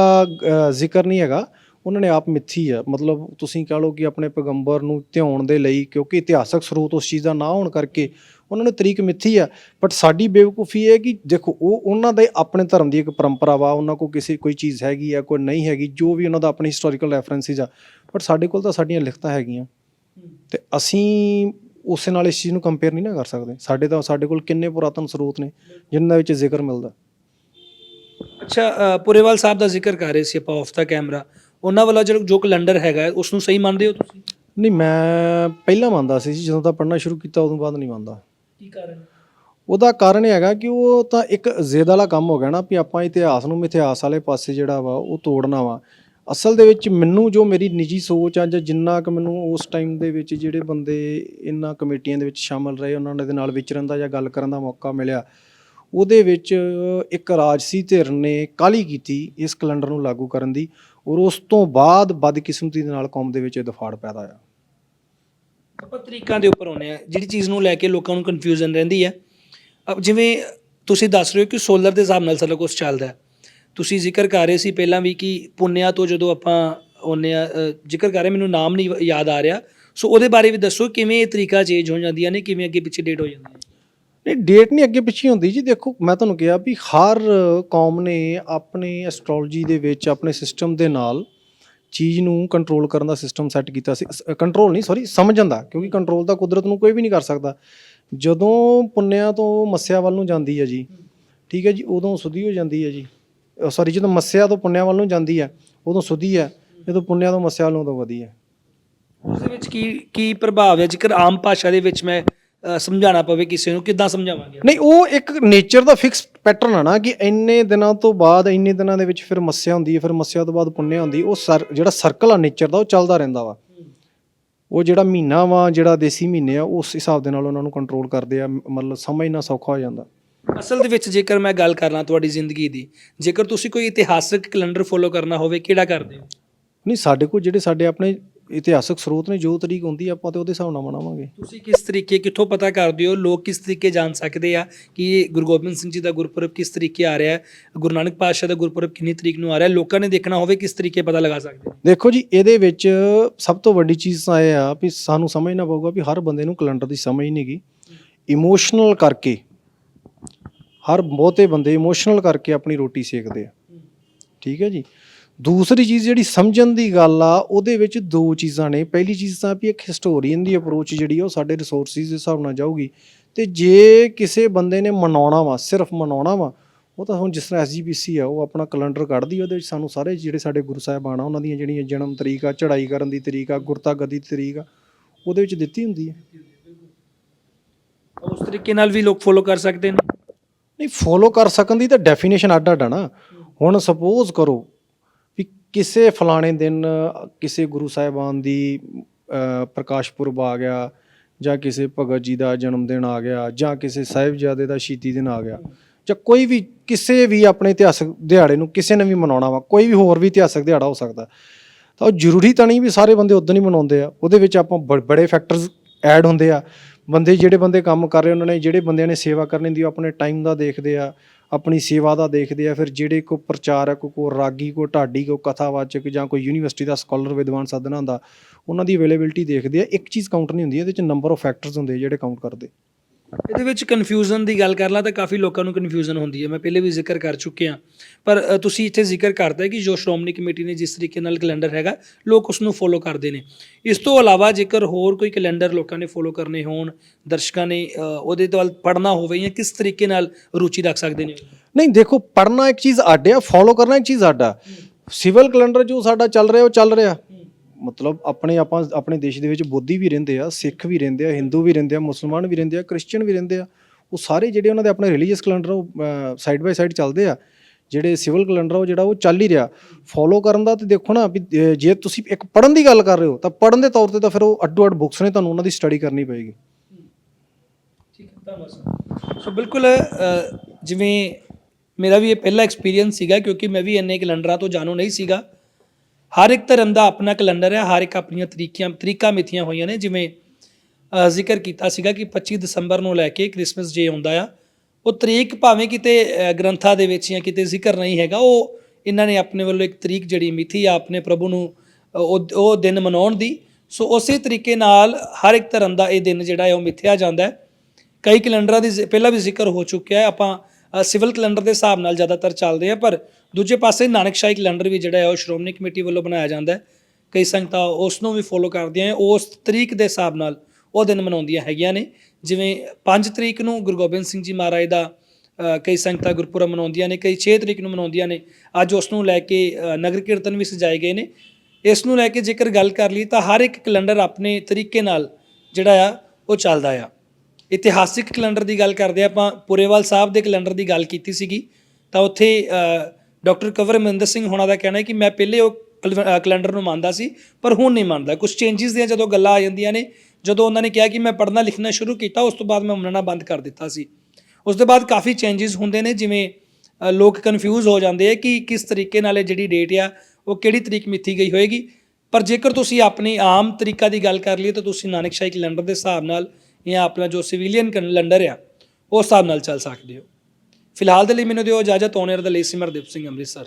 ਜ਼ਿਕਰ ਨਹੀਂ ਹੈਗਾ। ਉਹਨਾਂ ਨੇ ਆਪ ਮਿੱਥੀ ਆ। ਮਤਲਬ ਤੁਸੀਂ ਕਹ ਲਓ ਕਿ ਆਪਣੇ ਪੈਗੰਬਰ ਨੂੰ ਧਿਆਉਣ ਦੇ ਲਈ ਕਿਉਂਕਿ ਇਤਿਹਾਸਕ ਸਰੋਤ ਉਸ ਚੀਜ਼ ਦਾ ਨਾ ਹੋਣ ਕਰਕੇ ਉਹਨਾਂ ਨੇ ਤਰੀਕ ਮਿੱਥੀ ਆ। ਬਟ ਸਾਡੀ ਬੇਵਕੂਫੀ ਇਹ ਹੈ ਕਿ ਦੇਖੋ ਉਹ ਉਹਨਾਂ ਦੇ ਆਪਣੇ ਧਰਮ ਦੀ ਇੱਕ ਪਰੰਪਰਾ ਵਾ। ਉਹਨਾਂ ਕੋਲ ਕਿਸੇ ਕੋਈ ਚੀਜ਼ ਹੈਗੀ ਆ ਕੋਈ ਨਹੀਂ ਹੈਗੀ ਜੋ ਵੀ ਉਹਨਾਂ ਦਾ ਆਪਣੀ ਹਿਸਟੋਰੀਕਲ ਰੈਫਰੈਂਸਿਸ ਆ। ਬਟ ਸਾਡੇ ਕੋਲ ਤਾਂ ਸਾਡੀਆਂ ਲਿਖਤਾਂ ਹੈਗੀਆਂ। ਤੇ ਅਸੀਂ ਉਸੇ ਨਾਲ ਇਸ ਚੀਜ਼ ਨੂੰ ਕੰਪੇਅਰ ਨਹੀਂ ਨਾ ਕਰ ਸਕਦੇ। ਸਾਡੇ ਤਾਂ ਸਾਡੇ ਕੋਲ ਕਿੰਨੇ ਪੁਰਾਤਨ ਸਰੋਤ ਨੇ ਜਿਨ੍ਹਾਂ ਵਿੱਚ ਜ਼ਿਕਰ ਮਿਲਦਾ। ਅੱਛਾ ਪੁਰੇਵਾਲ ਸਾਹਿਬ ਦਾ ਜ਼ਿਕਰ ਕਰ ਰਹੇ ਸੀ ਆਪਾਂ ਆਫ ਦਾ ਕੈਮਰਾ ਉਹਨਾਂ ਵੱਲੋਂ ਜਿਹੜਾ ਜੋ ਕੈਲੰਡਰ ਹੈਗਾ ਉਸ ਨੂੰ ਸਹੀ ਮੰਨਦੇ ਹੋ ਤੁਸੀਂ? ਨਹੀਂ ਮੈਂ ਪਹਿਲਾਂ ਮੰਨਦਾ ਸੀ ਜੀ, ਜਦੋਂ ਦਾ ਪੜ੍ਹਨਾ ਸ਼ੁਰੂ ਕੀਤਾ ਉਦੋਂ ਬਾਅਦ ਨਹੀਂ ਮੰਨਦਾ। ਕੀ ਕਾਰਨ? ਉਹਦਾ ਕਾਰਨ ਇਹ ਹੈਗਾ ਕਿ ਉਹ ਤਾਂ ਇੱਕ ਜ਼ਿੱਦ ਵਾਲਾ ਕੰਮ ਹੋ ਗਿਆ ਨਾ ਵੀ ਆਪਾਂ ਇਤਿਹਾਸ ਨੂੰ ਮਿਥਿਹਾਸ ਵਾਲੇ ਪਾਸੇ ਜਿਹੜਾ ਵਾ ਉਹ ਤੋੜਨਾ ਵਾ। ਅਸਲ ਦੇ ਵਿੱਚ ਮੈਨੂੰ ਜੋ ਮੇਰੀ ਨਿੱਜੀ ਸੋਚ ਆ ਜਾਂ ਜਿੰਨਾ ਕਿ ਮੈਨੂੰ ਉਸ ਟਾਈਮ ਦੇ ਵਿੱਚ ਜਿਹੜੇ ਬੰਦੇ ਇਹਨਾਂ ਕਮੇਟੀਆਂ ਦੇ ਵਿੱਚ ਸ਼ਾਮਲ ਰਹੇ ਉਹਨਾਂ ਦੇ ਨਾਲ ਵਿਚਰਨ ਦਾ ਜਾਂ ਗੱਲ ਕਰਨ ਦਾ ਮੌਕਾ ਮਿਲਿਆ ਉਹਦੇ ਵਿੱਚ ਇੱਕ ਰਾਜਸੀ ਧਿਰ ਨੇ ਕਾਲੀ ਕੀਤੀ ਇਸ ਕੈਲੰਡਰ ਨੂੰ ਲਾਗੂ ਕਰਨ ਦੀ। ਔਰ ਉਸ ਤੋਂ ਬਾਅਦ ਬਦਕਿਸਮਤੀ ਦੇ ਨਾਲ ਕੌਮ ਦੇ ਵਿੱਚ ਇਹ ਦਫਾੜ ਪੈਦਾ ਹੋਇਆ। ਆਪਾਂ ਤਰੀਕਾਂ ਦੇ ਉੱਪਰ ਆਉਂਦੇ ਆ ਜਿਹੜੀ ਚੀਜ਼ ਨੂੰ ਲੈ ਕੇ ਲੋਕਾਂ ਨੂੰ ਕਨਫਿਊਜ਼ਨ ਰਹਿੰਦੀ ਹੈ। ਜਿਵੇਂ ਤੁਸੀਂ ਦੱਸ ਰਹੇ ਹੋ ਕਿ ਸੋਲਰ ਦੇ ਹਿਸਾਬ ਨਾਲ ਸਾਰਾ ਕੁਝ ਚੱਲਦਾ ਤੁਸੀਂ ਜ਼ਿਕਰ ਕਰ ਰਹੇ ਸੀ ਪਹਿਲਾਂ ਵੀ ਕਿ ਪੁੰਨਿਆ ਤੋਂ ਜਦੋਂ ਆਪਾਂ ਆਉਂਦੇ ਆ ਜ਼ਿਕਰ ਕਰ ਰਹੇ, ਮੈਨੂੰ ਨਾਮ ਨਹੀਂ ਯਾਦ ਆ ਰਿਹਾ। ਸੋ ਉਹਦੇ ਬਾਰੇ ਵੀ ਦੱਸੋ, ਕਿਵੇਂ ਇਹ ਤਰੀਕਾ ਚੇਂਜ ਹੋ ਜਾਂਦੀਆਂ ਨੇ, ਕਿਵੇਂ ਅੱਗੇ ਪਿੱਛੇ ਡੇਟ ਹੋ ਜਾਂਦੀ ਹੈ ਨਹੀਂ ਡੇਟ ਨਹੀਂ ਅੱਗੇ ਪਿੱਛੇ ਹੁੰਦੀ ਜੀ। ਦੇਖੋ, ਮੈਂ ਤੁਹਾਨੂੰ ਕਿਹਾ ਵੀ ਹਰ ਕੌਮ ਨੇ ਆਪਣੇ ਐਸਟ੍ਰੋਲੋਜੀ ਦੇ ਵਿੱਚ, ਆਪਣੇ ਸਿਸਟਮ ਦੇ ਨਾਲ ਚੀਜ਼ ਨੂੰ ਕੰਟਰੋਲ ਕਰਨ ਦਾ ਸਿਸਟਮ ਸੈੱਟ ਕੀਤਾ ਸੀ। ਕੰਟਰੋਲ ਨਹੀਂ ਸੌਰੀ ਸਮਝਣ ਦਾ, ਕਿਉਂਕਿ ਕੰਟਰੋਲ ਤਾਂ ਕੁਦਰਤ ਨੂੰ ਕੋਈ ਵੀ ਨਹੀਂ ਕਰ ਸਕਦਾ। ਜਦੋਂ ਪੁੰਨਿਆ ਤੋਂ ਮੱਸਿਆ ਵੱਲ ਨੂੰ ਜਾਂਦੀ ਹੈ ਜੀ, ਠੀਕ ਹੈ ਜੀ, ਉਦੋਂ ਸੁਧੀ ਹੋ ਜਾਂਦੀ ਹੈ ਜੀ। ਸੌਰੀ ਜਦੋਂ ਮੱਸਿਆ ਤੋਂ ਪੁੰਨਿਆ ਵੱਲ ਨੂੰ ਜਾਂਦੀ ਹੈ, ਉਦੋਂ ਸੁਧੀ ਹੈ, ਜਦੋਂ ਪੁੰਨਿਆ ਤੋਂ ਮੱਸਿਆ ਵੱਲ ਨੂੰ ਉਦੋਂ ਵਧੀ ਹੈ। ਉਸ ਦੇ ਵਿੱਚ ਕੀ ਕੀ ਪ੍ਰਭਾਵ ਹੈ? ਜੇਕਰ ਆਮ ਭਾਸ਼ਾ ਦੇ ਵਿੱਚ ਮੈਂ ਅ, ਸਮਝਾਉਣਾ ਪਵੇ ਕਿਸੇ ਨੂੰ ਕਿੱਦਾਂ ਸਮਝਾਵਾਂਗੇ? ਨਹੀਂ ਉਹ ਇੱਕ ਨੇਚਰ ਦਾ ਫਿਕਸ ਪੈਟਰਨ ਆ ਨਾ ਕਿ ਇੰਨੇ ਦਿਨਾਂ ਤੋਂ ਬਾਅਦ ਇੰਨੇ ਦਿਨਾਂ ਦੇ ਵਿੱਚ ਫਿਰ ਮੱਸਿਆ ਹੁੰਦੀ ਹੈ ਫਿਰ ਮੱਸਿਆ ਤੋਂ ਬਾਅਦ ਪੁੰਨਿਆ ਹੁੰਦੀ ਉਹ ਸਰ ਜਿਹੜਾ ਸਰਕਲ ਆ ਨੇਚਰ ਦਾ ਉਹ ਚੱਲਦਾ ਰਹਿੰਦਾ ਵਾ। ਉਹ ਜਿਹੜਾ ਮਹੀਨਾ ਵਾ ਜਿਹੜਾ ਦੇਸੀ ਮਹੀਨੇ ਆ ਉਸ ਹਿਸਾਬ ਦੇ ਨਾਲ ਉਹਨਾਂ ਨੂੰ ਕੰਟਰੋਲ ਕਰਦੇ ਆ ਮ- ਮਤਲਬ ਸਮਝਣਾ ਸੌਖਾ ਹੋ ਜਾਂਦਾ। ਅਸਲ ਦੇ ਵਿੱਚ ਜੇਕਰ ਮੈਂ ਗੱਲ ਕਰਨਾ ਤੁਹਾਡੀ ਜ਼ਿੰਦਗੀ ਦੀ ਜੇਕਰ ਤੁਸੀਂ ਕੋਈ ਇਤਿਹਾਸਕ ਕੈਲੰਡਰ ਫੋਲੋ ਕਰਨਾ ਹੋਵੇ ਕਿਹੜਾ ਕਰਦੇ ਹੋ? ਨਹੀਂ ਸਾਡੇ ਕੋਲ ਜਿਹੜੇ ਸਾਡੇ ਆਪਣੇ ਇਤਿਹਾਸਕ ਸਰੋਤ ਨੇ ਜੋ ਤਰੀਕ ਹੁੰਦੀ ਆਪਾਂ ਤੇ ਉਹਦੇ ਹਿਸਾਬ ਨਾਲ ਮਨਾਵਾਂਗੇ। ਤੁਸੀਂ ਕਿਸ ਤਰੀਕੇ ਕਿੱਥੋਂ ਪਤਾ ਕਰਦੇ ਹੋ? ਲੋਕ ਕਿਸ ਤਰੀਕੇ ਜਾਣ ਸਕਦੇ ਆ ਕਿ ਗੁਰੂ ਗੋਬਿੰਦ ਸਿੰਘ ਜੀ ਦਾ ਗੁਰਪੁਰਬ ਕਿਸ ਤਰੀਕੇ ਆ ਰਿਹਾ ਹੈ? ਗੁਰੂ ਨਾਨਕ ਪਾਤਸ਼ਾਹ ਦਾ ਗੁਰਪੁਰਬ ਕਿੰਨੀ ਤਰੀਕ ਨੂੰ ਆ ਰਿਹਾ? ਲੋਕਾਂ ਨੇ ਦੇਖਣਾ ਹੋਵੇ ਕਿਸ ਤਰੀਕੇ ਪਤਾ ਲਗਾ ਸਕਦੇ ਦੇਖੋ ਜੀ ਇਹਦੇ ਵਿੱਚ ਸਭ ਤੋਂ ਵੱਡੀ ਚੀਜ਼ ਤਾਂ ਇਹ ਆ ਵੀ ਸਾਨੂੰ ਸਮਝਣਾ ਪਊਗਾ ਵੀ ਹਰ ਬੰਦੇ ਨੂੰ ਕੈਲੰਡਰ ਦੀ ਸਮਝ ਨਹੀਂ ਗਈ ਇਮੋਸ਼ਨਲ ਕਰਕੇ ਹਰ ਬਹੁਤੇ ਬੰਦੇ ਇਮੋਸ਼ਨਲ ਕਰਕੇ ਆਪਣੀ ਰੋਟੀ ਸੇਕਦੇ ਆ। ਠੀਕ ਹੈ ਜੀ? ਦੂਸਰੀ ਚੀਜ਼ ਜਿਹੜੀ ਸਮਝਣ ਦੀ ਗੱਲ ਆ ਉਹਦੇ ਵਿੱਚ ਦੋ ਚੀਜ਼ਾਂ ਨੇ। ਪਹਿਲੀ ਚੀਜ਼ ਤਾਂ ਵੀ ਇੱਕ ਹਿਸਟੋਰੀਅਨ ਦੀ ਅਪਰੋਚ ਜਿਹੜੀ ਉਹ ਸਾਡੇ ਰਿਸੋਰਸਿਸ ਦੇ ਹਿਸਾਬ ਨਾਲ ਜਾਊਗੀ। ਤੇ ਜੇ ਕਿਸੇ ਬੰਦੇ ਨੇ ਮਨਾਉਣਾ ਵਾ ਸਿਰਫ ਮਨਾਉਣਾ ਵਾ ਉਹ ਤਾਂ ਹੁਣ ਜਿਸ ਤਰ੍ਹਾਂ ਐਸਜੀਪੀਸੀ ਆ ਉਹ ਆਪਣਾ ਕੈਲੰਡਰ ਕੱਢਦੀ ਉਹਦੇ ਵਿੱਚ ਸਾਨੂੰ ਸਾਰੇ ਜਿਹੜੇ ਸਾਡੇ ਗੁਰੂ ਸਾਹਿਬਾਨ ਆ ਉਹਨਾਂ ਦੀਆਂ ਜਿਹੜੀਆਂ ਜਨਮ ਤਰੀਕ ਆ ਚੜ੍ਹਾਈ ਕਰਨ ਦੀ ਤਰੀਕ ਆ ਗੁਰਤਾ ਗੱਦੀ ਦੀ ਤਰੀਕ ਆ ਉਹਦੇ ਵਿੱਚ ਦਿੱਤੀ ਹੁੰਦੀ ਹੈ ਉਸ ਤਰੀਕੇ ਨਾਲ ਵੀ ਲੋਕ ਫੋਲੋ ਕਰ ਸਕਦੇ ਨੇ? ਨਹੀਂ ਫੋਲੋ ਕਰ ਸਕਣ ਦੀ ਤਾਂ ਡੈਫੀਨੇਸ਼ਨ ਅੱਡ ਅੱਡ ਆ ਨਾ। ਹੁਣ ਸਪੋਜ਼ ਕਰੋ ਕਿਸੇ ਫਲਾਣੇ ਦਿਨ ਕਿਸੇ ਗੁਰੂ ਸਾਹਿਬਾਨ ਦੀ ਪ੍ਰਕਾਸ਼ ਪੁਰਬ ਆ ਗਿਆ ਜਾਂ ਕਿਸੇ ਭਗਤ ਜੀ ਦਾ ਜਨਮ ਦਿਨ ਆ ਗਿਆ ਜਾਂ ਕਿਸੇ ਸਾਹਿਬਜ਼ਾਦੇ ਦਾ ਸ਼ਹੀਦੀ ਦਿਨ ਆ ਗਿਆ ਜਾਂ ਕੋਈ ਵੀ ਕਿਸੇ ਵੀ ਆਪਣੇ ਇਤਿਹਾਸਕ ਦਿਹਾੜੇ ਨੂੰ ਕਿਸੇ ਨੇ ਵੀ ਮਨਾਉਣਾ ਵਾ, ਕੋਈ ਵੀ ਹੋਰ ਵੀ ਇਤਿਹਾਸਕ ਦਿਹਾੜਾ ਹੋ ਸਕਦਾ। ਤਾਂ ਉਹ ਜ਼ਰੂਰੀ ਤਾਂ ਨਹੀਂ ਵੀ ਸਾਰੇ ਬੰਦੇ ਉਦੋਂ ਹੀ ਮਨਾਉਂਦੇ ਆ, ਉਹਦੇ ਵਿੱਚ ਆਪਾਂ ਬ- ਬੜੇ ਫੈਕਟਰਸ ਐਡ ਹੁੰਦੇ ਆ। ਬੰਦੇ ਜਿਹੜੇ ਬੰਦੇ ਕੰਮ ਕਰ ਰਹੇ, ਉਹਨਾਂ ਨੇ ਜਿਹੜੇ ਬੰਦਿਆਂ ਨੇ ਸੇਵਾ ਕਰਨੀ ਦੀ ਉਹ ਆਪਣੇ ਟਾਈਮ ਦਾ ਦੇਖਦੇ ਆ ਆਪਣੀ ਸੇਵਾ ਦਾ ਦੇਖਦੇ ਆ, ਫਿਰ ਜਿਹੜੇ ਕੋ ਪ੍ਰਚਾਰਕ ਕੋ ਰਾਗੀ ਕੋ ਢਾਡੀ ਕੋ ਕਥਾਵਾਚਕ ਜਾਂ ਕੋਈ ਯੂਨੀਵਰਸਿਟੀ ਦਾ ਸਕਾਲਰ, ਵਿਦਵਾਨ ਸਾਧਨਾ ਹੁੰਦਾ, ਉਹਨਾਂ ਦੀ ਅਵੇਲੇਬਿਲਟੀ ਦੇਖਦੇ ਆ। ਇੱਕ ਚੀਜ਼ ਕਾਊਂਟ ਨਹੀਂ ਹੁੰਦੀ, ਇਹਦੇ ਵਿੱਚ ਨੰਬਰ ਆਫ ਫੈਕਟਰਸ ਹੁੰਦੇ ਜਿਹੜੇ ਕਾਊਂਟ ਕਰਦੇ। ਇਹਦੇ ਵਿੱਚ ਕਨਫਿਊਜ਼ਨ ਦੀ ਗੱਲ ਕਰ ਲਾਂ ਤਾਂ ਕਾਫੀ ਲੋਕਾਂ ਨੂੰ ਕਨਫਿਊਜ਼ਨ ਹੁੰਦੀ ਹੈ। ਮੈਂ ਪਹਿਲੇ ਵੀ ਜ਼ਿਕਰ ਕਰ ਚੁੱਕਿਆ ਪਰ ਅ, ਤੁਸੀਂ ਇੱਥੇ ਜ਼ਿਕਰ ਕਰਦਾ ਕਿ ਜੋ ਸ਼੍ਰੋਮਣੀ ਕਮੇਟੀ ਨੇ ਜਿਸ ਤਰੀਕੇ ਨਾਲ ਕੈਲੰਡਰ ਹੈਗਾ ਲੋਕ ਉਸ ਨੂੰ ਫੋਲੋ ਕਰਦੇ ਨੇ। ਇਸ ਤੋਂ ਇਲਾਵਾ ਜੇਕਰ ਹੋਰ ਕੋਈ ਕੈਲੰਡਰ ਲੋਕਾਂ ਨੇ ਫੋਲੋ ਕਰਨੇ ਹੋਣ ਦਰਸ਼ਕਾਂ ਨੇ ਅ, ਉਹਦੇ ਤੋਂ ਵੱਲ ਪੜ੍ਹਨਾ ਹੋਵੇ ਜਾਂ ਕਿਸ ਤਰੀਕੇ ਨਾਲ ਰੁਚੀ ਰੱਖ ਸਕਦੇ ਨੇ। ਨਹੀਂ ਦੇਖੋ ਪੜਨਾ ਇੱਕ ਚੀਜ਼ ਅੱਡ ਆ ਫੋਲੋ ਕਰਨਾ ਇੱਕ ਚੀਜ਼ ਅੱਡ ਆ। ਸਿਵਲ ਕੈਲੰਡਰ ਜੋ ਸਾਡਾ ਚੱਲ ਰਿਹਾ ਉਹ ਚੱਲ ਰਿਹਾ। ਮਤਲਬ ਆਪਣੇ ਆਪਾਂ, ਆਪਣੇ ਦੇਸ਼ ਦੇ ਵਿੱਚ ਬੋਧੀ ਵੀ ਰਹਿੰਦੇ ਆ, ਸਿੱਖ ਵੀ ਰਹਿੰਦੇ ਆ, ਹਿੰਦੂ ਵੀ ਰਹਿੰਦੇ ਆ, ਮੁਸਲਮਾਨ ਵੀ ਰਹਿੰਦੇ ਆ, ਕ੍ਰਿਸਚੀਅਨ ਵੀ ਰਹਿੰਦੇ ਆ, ਉਹ ਸਾਰੇ ਜਿਹੜੇ ਉਹਨਾਂ ਦੇ ਆਪਣੇ ਰਿਲੀਜੀਅਸ ਕੈਲੰਡਰ ਉਹ ਸਾਈਡ ਬਾਈ ਸਾਈਡ ਚੱਲਦੇ ਆ। ਜਿਹੜੇ ਸਿਵਲ ਕੈਲੰਡਰ ਉਹ ਜਿਹੜਾ ਉਹ ਚੱਲ ਹੀ ਰਿਹਾ। ਫੋਲੋ ਕਰਨ ਦਾ ਤੇ ਦੇਖੋ ਨਾ ਵੀ ਜੇ ਤੁਸੀਂ ਇੱਕ ਪੜਨ ਦੀ ਗੱਲ ਕਰ ਰਹੇ ਹੋ, ਤਾਂ ਪੜਨ ਦੇ ਤੌਰ ਤੇ ਤਾਂ ਫਿਰ ਉਹ ਅੱਡੋ ਅੱਡ ਬੁੱਕਸ ਨੇ ਤੁਹਾਨੂੰ ਉਹਨਾਂ ਦੀ ਸਟੱਡੀ ਕਰਨੀ ਪਏਗੀ। ਠੀਕ ਹੈ, ਧੰਨਵਾਦ ਸੋ ਬਿਲਕੁਲ ਜਿਵੇਂ ਮੇਰਾ ਵੀ ਇਹ ਪਹਿਲਾ ਐਕਸਪੀਰੀਅੰਸ ਸੀਗਾ, ਕਿਉਂਕਿ ਮੈਂ ਵੀ ਇੰਨੇ ਕੈਲੰਡਰਾਂ ਤੋਂ ਜਾਣੂ ਨਹੀਂ ਸੀਗਾ। ਹਰ ਇੱਕ ਧਰਮ ਦਾ ਆਪਣਾ ਕੈਲੰਡਰ ਹੈ, ਹਰ ਇੱਕ ਆਪਣੀਆਂ ਤਰੀਕੀਆਂ, ਤਰੀਕਾਂ ਮਿਥੀਆਂ ਹੋਈਆਂ ਨੇ, ਜਿਵੇਂ ਜ਼ਿਕਰ ਕੀਤਾ ਸੀਗਾ ਕਿ 25 ਦਸੰਬਰ ਨੂੰ ਲੈ ਕੇ ਕ੍ਰਿਸਮਸ ਡੇ ਆਉਂਦਾ ਆ, ਉਹ ਤਰੀਕ ਭਾਵੇਂ ਕਿਤੇ ਗ੍ਰੰਥਾਂ ਦੇ ਵਿੱਚ ਜਾਂ ਕਿਤੇ ਜ਼ਿਕਰ ਨਹੀਂ ਹੈਗਾ, ਉਹ ਇਹਨਾਂ ਨੇ ਆਪਣੇ ਵੱਲੋਂ ਇੱਕ ਤਰੀਕ ਜਿਹੜੀ ਮਿਥੀ ਆ, ਆਪਣੇ ਪ੍ਰਭੂ ਨੂੰ ਉਹ ਉਹ ਦਿਨ ਮਨਾਉਣ ਦੀ, ਸੋ ਉਸੇ ਤਰੀਕੇ ਨਾਲ ਹਰ ਇੱਕ ਧਰਮ ਦਾ ਇਹ ਦਿਨ ਜਿਹੜਾ ਹੈ, ਉਹ ਮਿਥਿਆ ਜਾਂਦਾ ਹੈ। ਕਈ ਕੈਲੰਡਰਾਂ ਦੀ ਜ਼- ਪਹਿਲਾਂ ਵੀ ਜ਼ਿਕਰ ਹੋ ਚੁੱਕਿਆ ਹੈ, ਆਪਾਂ ਸਿਵਲ ਕੈਲੰਡਰ ਦੇ ਹਿਸਾਬ ਨਾਲ ਜ਼ਿਆਦਾਤਰ ਚੱਲਦੇ ਆ, ਪਰ ਦੂਜੇ ਪਾਸੇ ਨਾਨਕਸ਼ਾਹੀ ਕੈਲੰਡਰ ਵੀ ਜਿਹੜਾ ਹੈ, ਉਹ ਸ਼੍ਰੋਮਣੀ ਕਮੇਟੀ ਵੱਲੋਂ ਬਣਾਇਆ ਜਾਂਦਾ ਹੈ। ਕਈ ਸੰਗਤਾਂ ਉਸ ਨੂੰ ਵੀ ਫੋਲੋ ਕਰਦੀਆਂ ਉਸ ਤਰੀਕ ਦੇ ਹਿਸਾਬ ਨਾਲ ਉਹ ਦਿਨ ਮਨਾਉਂਦੀਆਂ ਹੈਗੀਆਂ ਨੇ। ਜਿਵੇਂ 5 ਤਰੀਕ ਨੂੰ ਗੁਰੂ ਗੋਬਿੰਦ ਸਿੰਘ ਜੀ ਮਹਾਰਾਜ ਦਾ ਕਈ ਸੰਗਤਾਂ ਗੁਰਪੁਰਬ ਮਨਾਉਂਦੀਆਂ ਨੇ, ਕਈ 6 ਤਰੀਕ ਨੂੰ ਮਨਾਉਂਦੀਆਂ ਨੇ। ਅੱਜ ਉਸ ਨੂੰ ਲੈ ਕੇ ਨਗਰ ਕੀਰਤਨ ਵੀ ਸਜਾਏ ਗਏ ਨੇ। ਇਸ ਨੂੰ ਲੈ ਕੇ ਜੇਕਰ ਗੱਲ ਕਰ ਲਈ ਤਾਂ ਹਰ ਇੱਕ ਕੈਲੰਡਰ ਆਪਣੇ ਤਰੀਕੇ ਨਾਲ ਜਿਹੜਾ ਆ, ਉਹ ਚੱਲਦਾ ਆ। ਇਤਿਹਾਸਿਕ ਕੈਲੰਡਰ ਦੀ ਗੱਲ ਕਰਦੇ ਆਪਾਂ। ਪੁਰੇਵਾਲ ਸਾਹਿਬ ਦੇ ਕੈਲੰਡਰ ਦੀ ਗੱਲ ਕੀਤੀ ਸੀਗੀ। ਤਾਂ ਉੱਥੇ ਡਾਕਟਰ ਕਵਰ ਮਹਿੰਦਰ ਸਿੰਘ ਹੋਣਾ ਦਾ ਕਹਿਣਾ ਹੈ ਕਿ ਮੈਂ ਪਹਿਲੇ ਉਹ ਕੈਲ- ਕੈਲੰਡਰ ਨੂੰ ਮੰਨਦਾ ਸੀ, ਪਰ ਹੁਣ ਨਹੀਂ ਮੰਨਦਾ। ਕੁਝ ਚੇਂਜਸ ਦੀਆਂ ਜਦੋਂ ਗੱਲਾਂ ਆ ਜਾਂਦੀਆਂ ਨੇ, ਜਦੋਂ ਉਹਨਾਂ ਨੇ ਕਿਹਾ ਕਿ ਮੈਂ ਪੜ੍ਹਨਾ ਲਿਖਣਾ ਸ਼ੁਰੂ ਕੀਤਾ, ਉਸ ਤੋਂ ਬਾਅਦ ਮੈਂ ਮੰਨਣਾ ਬੰਦ ਕਰ ਦਿੱਤਾ ਸੀ। ਉਸ ਤੋਂ ਬਾਅਦ ਕਾਫੀ ਚੇਂजेस ਹੁੰਦੇ ਨੇ, ਜਿਵੇਂ ਲੋਕ ਕਨਫਿਊਜ਼ ਹੋ ਜਾਂਦੇ ਆ ਕਿ ਕਿਸ ਤਰੀਕੇ ਨਾਲ ਇਹ ਜਿਹੜੀ ਡੇਟ ਆ, ਉਹ ਕਿਹੜੀ ਤਰੀਕ ਮਿੱਥੀ ਗਈ ਹੋਏਗੀ। ਪਰ ਜੇਕਰ ਤੁਸੀਂ ਆਪਣੀ ਆਮ ਤਰੀਕਾ ਦੀ ਗੱਲ ਕਰ ਲਈਏ, ਤਾਂ ਤੁਸੀਂ ਨਾਨਕਸ਼ਾਹੀ ਕੈਲੰਡਰ ਦੇ ਹਿਸਾਬ ਨਾਲ ਜਾਂ ਆਪਣਾ ਜੋ ਸਿਵਿਲੀਅਨ ਕੈਲੰਡਰ ਆ ਉਸ ਹਿਸਾਬ ਨਾਲ ਚੱਲ ਸਕਦੇ ਹੋ। ਫਿਲਹਾਲ ਦੇ ਲਈ ਮੈਨੂੰ ਦਿਓ ਇਜਾਜ਼ਤ ਆਨਰ ਦੇ ਲਈ ਸਿਮਰਦੀਪ ਸਿੰਘ ਅੰਮ੍ਰਿਤਸਰ।